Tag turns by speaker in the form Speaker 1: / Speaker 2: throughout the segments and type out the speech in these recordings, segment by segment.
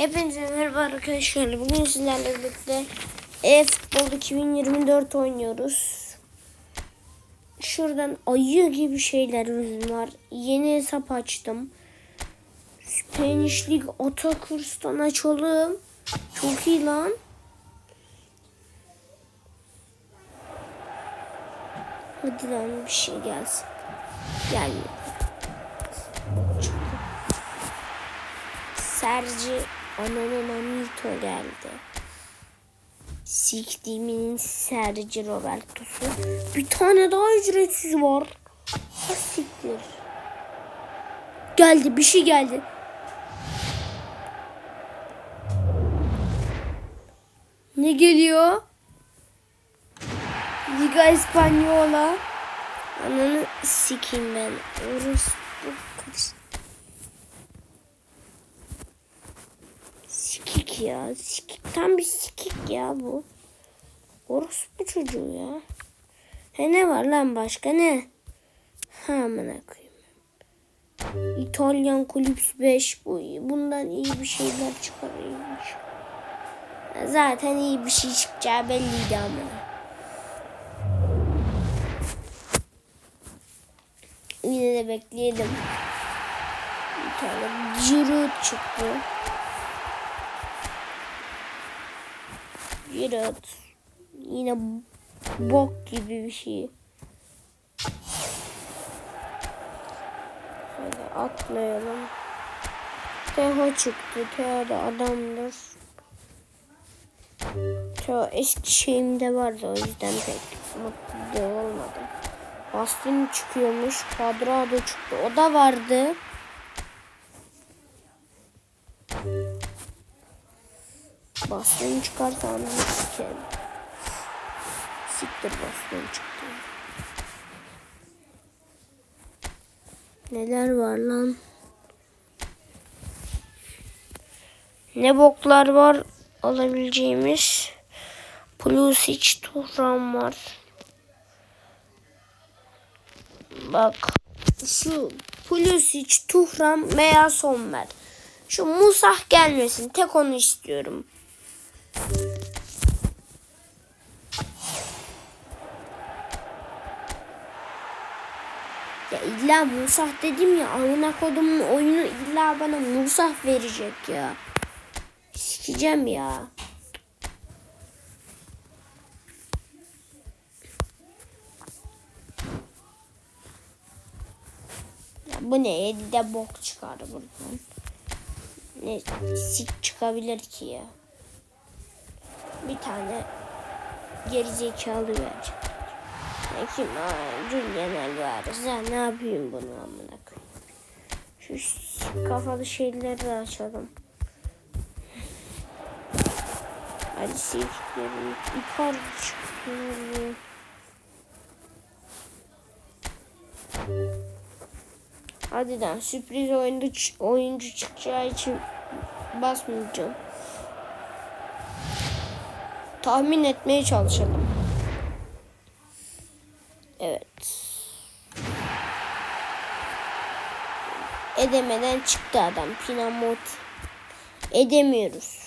Speaker 1: Hepinize merhaba arkadaşlar. Bugün sizlerle birlikte e-futbol 2024 oynuyoruz. Şuradan ayı gibi şeylerimiz var. Yeni hesap açtım. Spanish League Atakurs'tan açalım. Çok iyi lan. Hadi lan bir şey gelsin. Gelmiyor. Sergi Ananın Amito geldi. Siktiğimin Sergi Roberto'su. Bir tane daha ücretsiz var. Ha siktir. Geldi bir şey geldi. Ne geliyor? Liga Espanyola. Ananı sikeyim ben. Orası bu Ya. Sikik. Tam bir sikik ya bu. Orospu çocuğu ya. He ne var lan başka ne? Ha amına koyayım. İtalyan Kulüps 5 bu. Bundan iyi bir şeyler çıkarıyormuş. Zaten iyi bir şey çıkacağı belliydi ama. Yine de bekleyelim. Bir tane Giroud çıktı. Giroud. Yine bok gibi bir şey. Hadi atlayalım. Teho çıktı. Teho da adamdır. Teho eski şeyimde vardı o yüzden pek mutlu olmadım. Bastın çıkıyormuş. Quadrado çıktı. O da vardı. Bastın çıkarsa anlamı sikerim. Siktir bastın çıktı. Neler var lan? Ne boklar var alabileceğimiz? Pulisic, Turan var. Bak şu Pulisic, Tuhram veya Sommer. Şu Musah gelmesin. Tek onu istiyorum. İlla Musah dedim ya amına kodumun oyunu illa bana Musah verecek ya. Sikeceğim ya. Ya bu ne? Elde bok çıkar buradan. Ne sik çıkabilir ki ya. Bir tane gerizekalı verecek. Kim? Julian Alvarez. Ya ne yapayım bunu amına. Şu kafalı şeyleri de açalım. Hadi siktirin. İpar çıkıyor. Hadi lan sürpriz oyuncu, oyuncu çıkacağı için basmayacağım. Tahmin etmeye çalışalım. Evet. Edemeden çıktı adam. Pinamot. Edemiyoruz.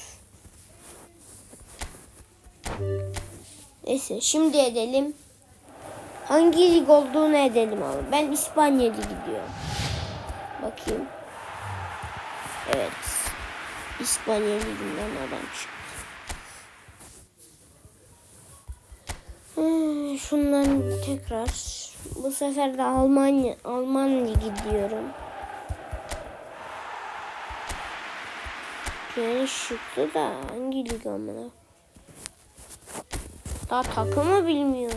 Speaker 1: Neyse şimdi edelim. Hangi lig olduğunu edelim abi. Ben İspanya Ligi gidiyorum. Bakayım. Evet. İspanya Ligi'nden adam çıktı. Hmm, şundan tekrar. Bu sefer de Almanya Alman Ligi diyorum. Yani çıktı da hangi lig amına? Daha takımı bilmiyor.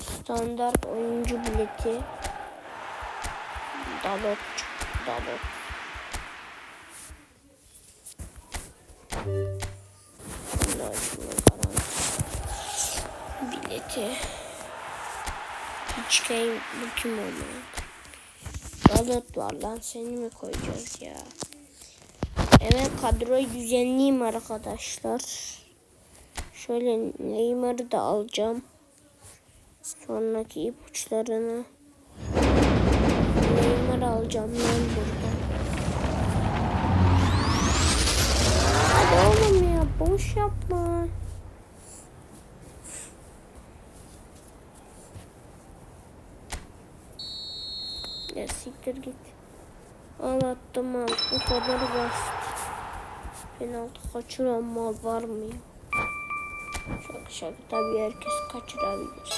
Speaker 1: Standart oyuncu bileti. Dalot. Dalot. Bileti. Hiç game bu kim olmalı? Dalot var lan seni mi koyacağız ya? Evet kadroyu düzenleyeyim arkadaşlar. Şöyle Neymar'ı da alacağım. Sonraki ipuçlarını Neymar alacağım ben burada. boş yapma. Ya siktir git. Al attım al. Bu kadar basit. Penaltı kaçıran mal var mı ya? Şaka şaka tabii herkes kaçırabilir.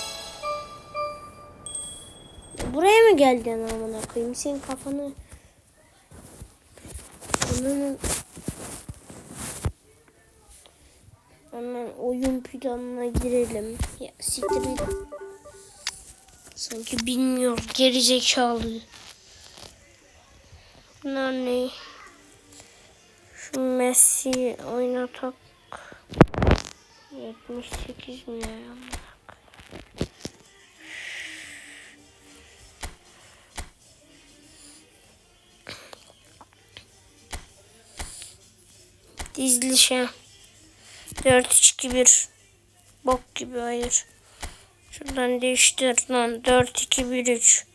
Speaker 1: Ya Buraya mı geldin amına koyayım? Senin kafanı... Onun... Hemen oyun planına girelim. Ya siktir. Sanki bilmiyor gerizekalı. Bunlar ne? Şu Messi oynatak. 78 mi ya? Dizilişe. 4 3 2 1. Bok gibi hayır. Şuradan değiştir lan. 4 2 1 3.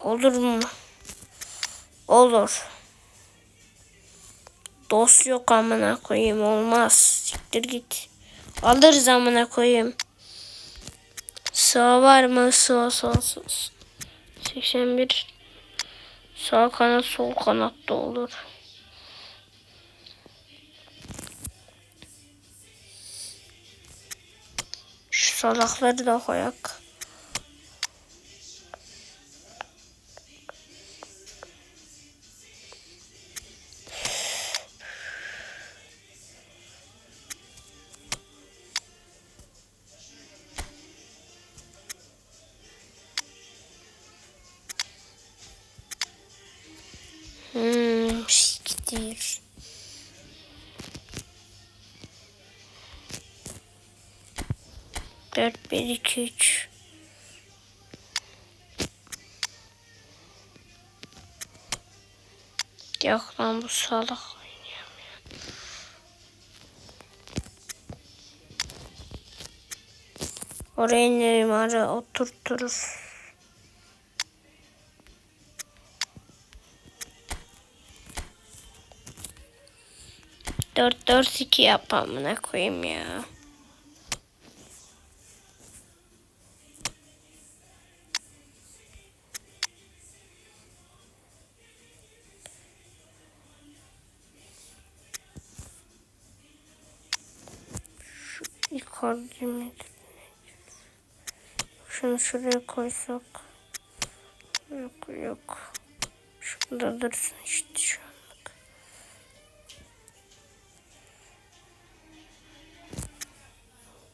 Speaker 1: Olur mu? Olur. Dost yok amına koyayım olmaz. Siktir git. Alırız amına koyayım. Sağ var mı? Sağ sağ. 81 Sağ kanat sol kanat da olur. Şu salakları da koyak. 4, 1, 2, 3. Yok lan bu salak. Oraya Neymar'ı oturturuz. Dört dört iki yapamına koyayım ya. Şunu şuraya koysak. Yok yok. Şurada dursun işte şu anlık.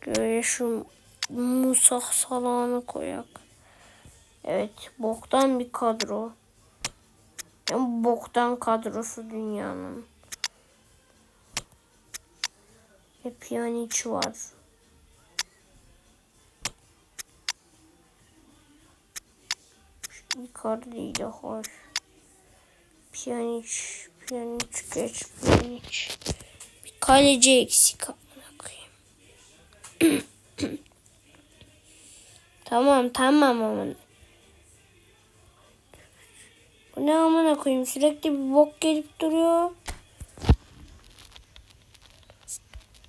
Speaker 1: Göğe şu Musa salağını koyak. Evet boktan bir kadro. En boktan kadrosu dünyanın. Ve Pjanic var. Şu Icardi'yi de hoş. Pjanic, Pjanic geç, Pjanic. Bir kaleci eksik amına koyayım. tamam tamam aman. Bu ne amına koyayım sürekli bir bok gelip duruyor.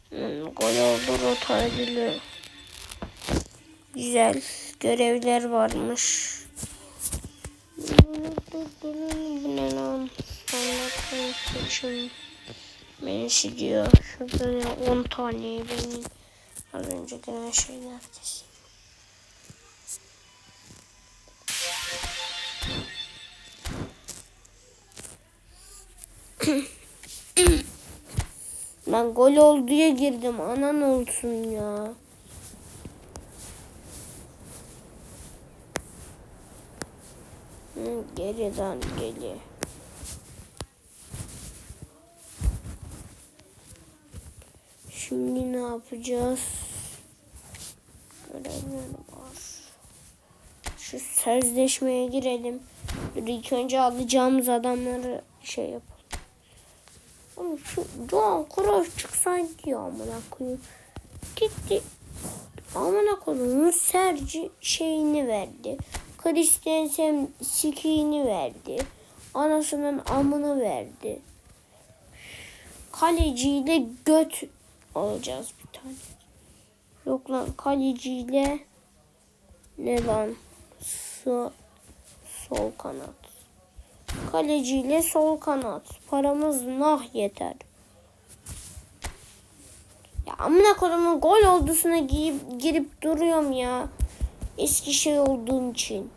Speaker 1: Hmm, gol oldu rota ediliyor. Güzel görevler varmış. Lan? Standart seçim. Menüsü diyor. Şurada ne 10 tane benim az önce gelen şeyler kesin. Ben gol oldu diye girdim. Anan olsun ya. Hı, geriden geliyor. Şimdi ne yapacağız? Görevler var. Şu sözleşmeye girelim. Dur ilk önce alacağımız adamları şey yapalım. Oğlum şu Doğan Kuroş çıksaydı ya amına koyayım. Gitti. Amına koyayım Serci şeyini verdi. Christensen sikiğini verdi. Anasının amını verdi. kaleciyle göt alacağız bir tane. Yok lan kaleciyle ne lan? Su, sol kanat. Kaleciyle sol kanat. Paramız nah yeter. Ya amına kodumun gol oldusuna girip, girip duruyorum ya. Eski şey olduğum için.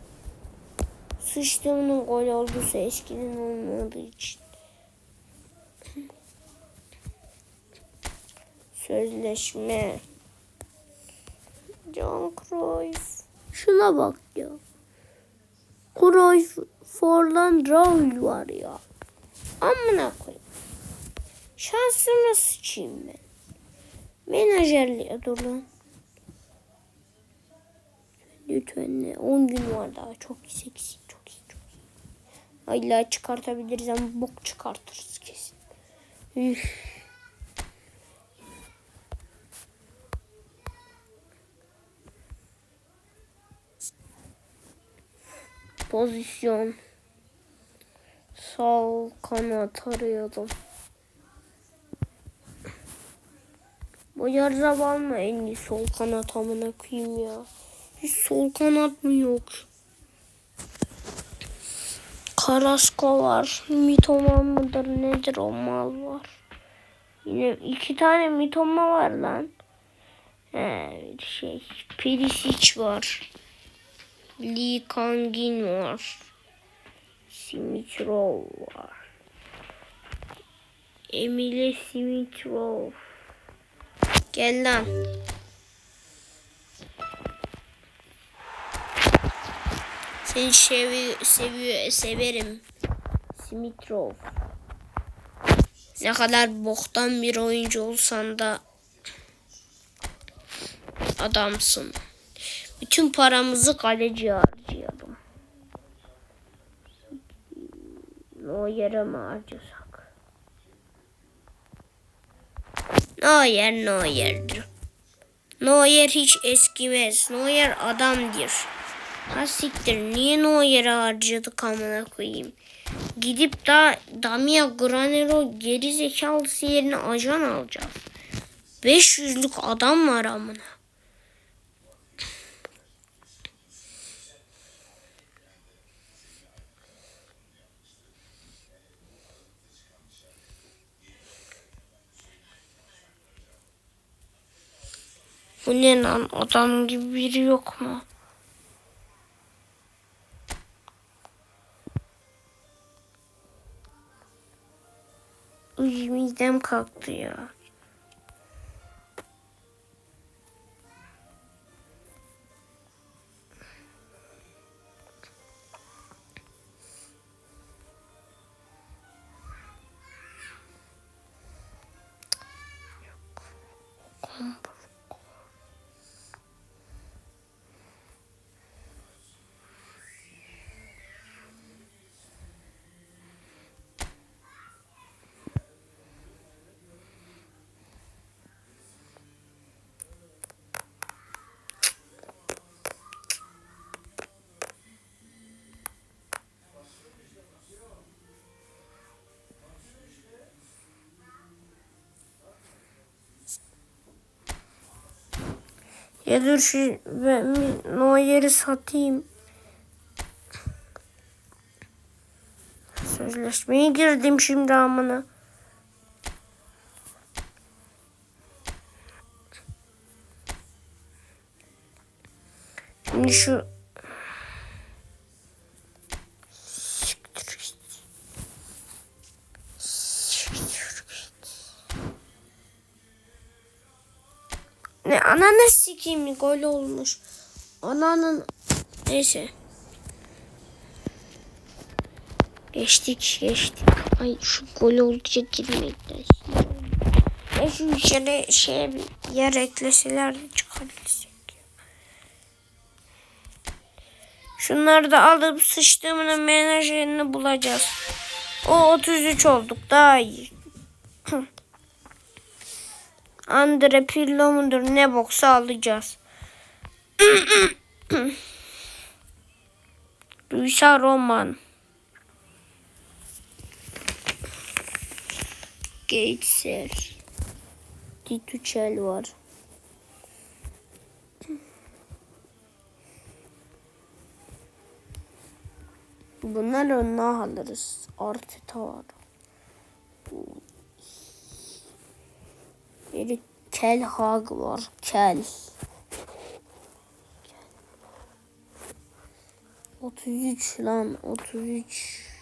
Speaker 1: Sıçtığımın gol olduysa eskiden olmadığı için. Sözleşme. John Cruyff. Şuna bak ya. Cruyff, Forlan, Raul var ya. Amına koyayım. Şansıma sıçayım ben. Menajerliğe dur. Lütfen ne? 10 gün var daha. Çok seksi, çok iyi, çok iyi. İlla çıkartabiliriz ama bok çıkartırız kesin. Üf. Pozisyon. Sol kanat arıyordum. Bu yarıda var mı en iyi sol kanat amına koyayım ya. Sol kanat mı yok? Karasko var. Mitoman mıdır nedir o mal var. Yine iki tane mitoma var lan. He, şey Perisic var. Lee Kangin var. Simitrov var. Emile Simitrov. Gel lan. Seni sevi seviyor, severim. Simitrov. Ne kadar boktan bir oyuncu olsan da adamsın. Bütün paramızı kaleciye harcayalım. O yere mi harcasak? Neuer Neuer'dir. Neuer hiç eskimez. Neuer adamdır. Ha siktir. Niye Neuer'e harcadık amına koyayım? Gidip da Damia Granero geri zekalısı yerine ajan alacağız. 500'lük adam var amına. Bu ne lan adam gibi biri yok mu? Uy kalktı ya. Ya dur şu ben Neuer'i satayım. Sözleşmeye girdim şimdi amına. Şimdi şu Siktir git. Siktir git. Ne ananı sikeyim gol olmuş. Ananın neyse. Geçtik geçtik. Ay şu gol olacak girmekten. Ya şu içeri bir yer ekleseler de çıkabilsek. Şunları da alıp sıçtığımın menajerini bulacağız. O 33 olduk daha iyi. Andre Pirlo mudur ne boksa alacağız. Luisa Roman. Gates'er. Dituchel var. Bunlar önüne alırız. Arteta var. Bir Kel Hag var. Kel. 33 lan 33.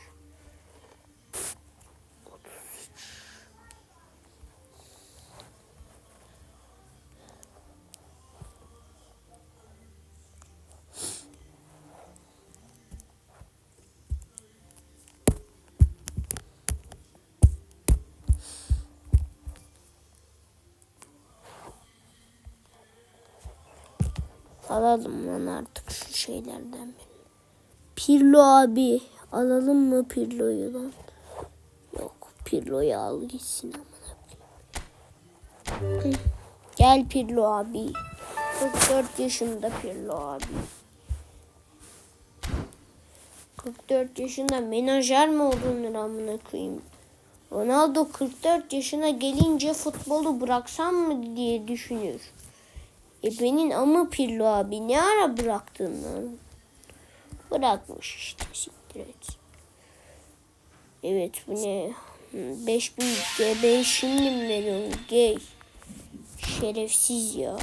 Speaker 1: Alalım lan artık şu şeylerden birini. Pirlo abi. Alalım mı Pirlo'yu lan? Yok Pirlo'yu al gitsin amına. Gel Pirlo abi. 44 yaşında Pirlo abi. 44 yaşında menajer mi oldun amına koyayım? Ronaldo 44 yaşına gelince futbolu bıraksam mı diye düşünür. E benim ama Pirlo abi ne ara bıraktın lan? Bırakmış işte siktir et. Evet bu ne? 5000 GB şimdi mi veriyorsun? Gay. Şerefsiz ya.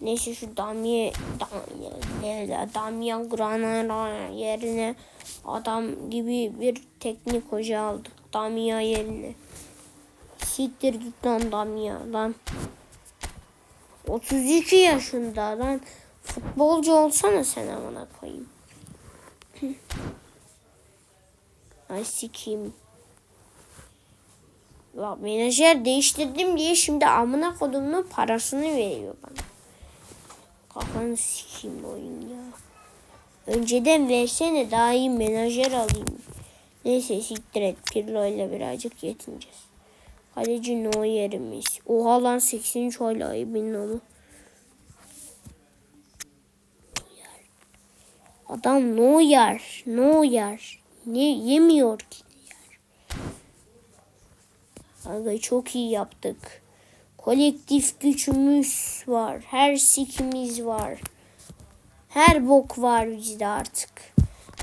Speaker 1: Neyse şu Damye Damye Damyan Granada yerine adam gibi bir teknik hoca aldık. Damya yerine. Siktir git lan Damya lan. 32 yaşında lan. Futbolcu olsana sen amına koyayım. Ay sikeyim. Ya menajer değiştirdim diye şimdi amına kodumun parasını veriyor bana. Kafanı sikeyim oyun ya. Önceden versene daha iyi menajer alayım. Neyse siktir et. Pirlo ile birazcık yetineceğiz. Kaleci no yerimiz. Oha lan 83 hala benim onu. Adam no yer. Ne yemiyor ki yer. Çok iyi yaptık. Kolektif gücümüz var. Her sikimiz var. Her bok var bizde artık.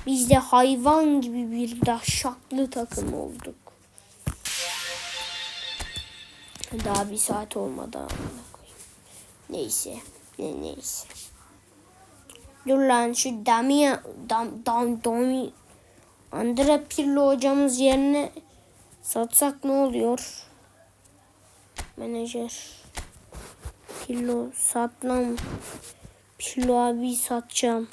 Speaker 1: Biz de hayvan gibi bir dahşatlı takım olduk. Daha bir saat olmadı. Neyse. Ne, neyse. Dur lan şu Damia Dam Dam Dami Andra Pirlo hocamız yerine satsak ne oluyor? Menajer. Pirlo sat lan. Pirlo abi satacağım.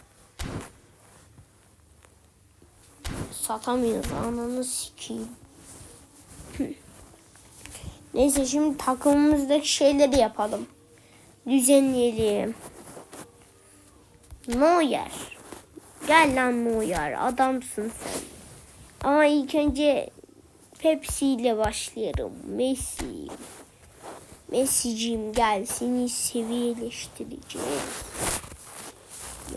Speaker 1: Satamıyoruz ananı sikeyim. Neyse şimdi takımımızdaki şeyleri yapalım. Düzenleyelim. Neuer. Gel lan Neuer. Adamsın sen. Ama ilk önce Pepsi ile başlayalım. Messi. Messi'cim gel seni seviyeleştireceğiz.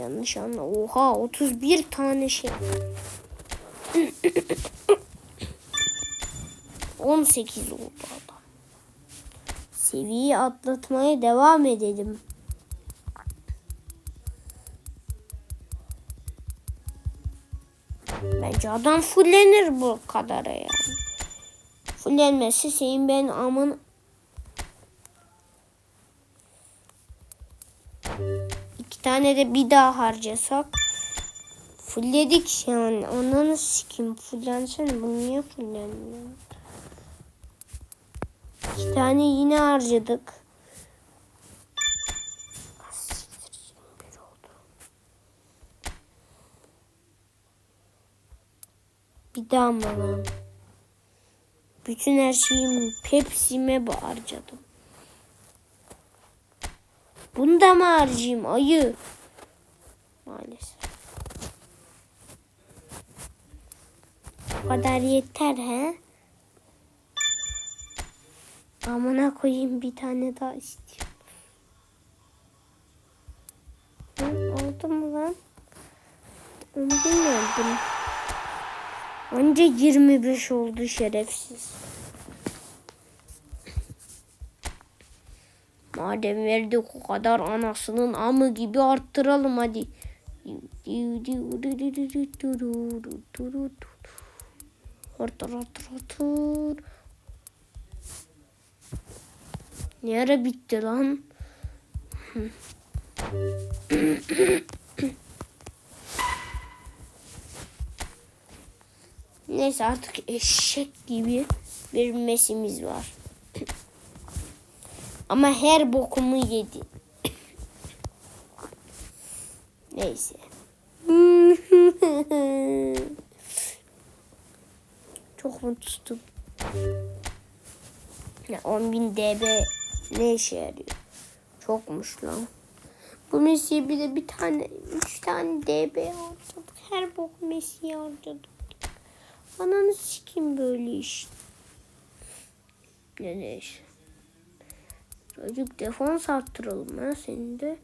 Speaker 1: Yanlış anla. Oha 31 tane şey. 18 oldu. Seviyeyi atlatmaya devam edelim. Bence adam fullenir bu kadara yani. Fullenmesi senin ben aman iki tane de bir daha harcasak fullledik yani. Ananı sikim fullensene bu niye fullenmiyor? İki tane yine harcadık. Bir daha mı? Bütün her şeyimi Pepsi'me harcadım. Bunu da mı harcayayım ayı? Maalesef. Bu kadar yeter he? Amına koyayım bir tane daha istiyorum. Lan oldu mu lan? Onu bilmiyordum. Anca 25 oldu şerefsiz. Madem verdik o kadar anasının amı gibi arttıralım hadi. Arttır arttır arttır. Ne ara bitti lan? Neyse artık eşek gibi bir mesimiz var. Ama her bokumu yedi. Neyse. Çok mutsuzum. Ya 10.000 DB ne işe yarıyor? Çokmuş lan. Bu Messi'ye bir de bir tane, üç tane DB harcadık. Her bok Messi'ye harcadık. Ananı sikim böyle iş. Ne neyse. Çocuk defans arttıralım ya senin de.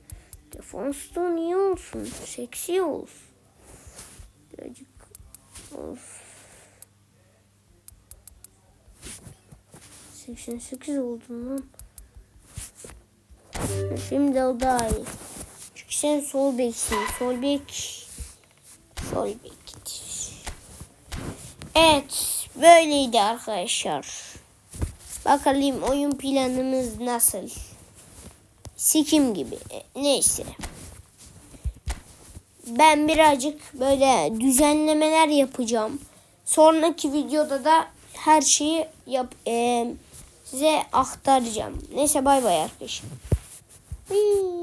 Speaker 1: Defans da niye olsun? Seksi olsun. Birazcık of. 88 oldun lan. Şimdi o daha iyi. Çünkü sen sol beksin. Sol bek. Sol bek. Evet. Böyleydi arkadaşlar. Bakalım oyun planımız nasıl? Sikim gibi. E, Neyse. Ben birazcık böyle düzenlemeler yapacağım. Sonraki videoda da her şeyi yap e, size aktaracağım. Neyse bay bay arkadaşlar. Hıı.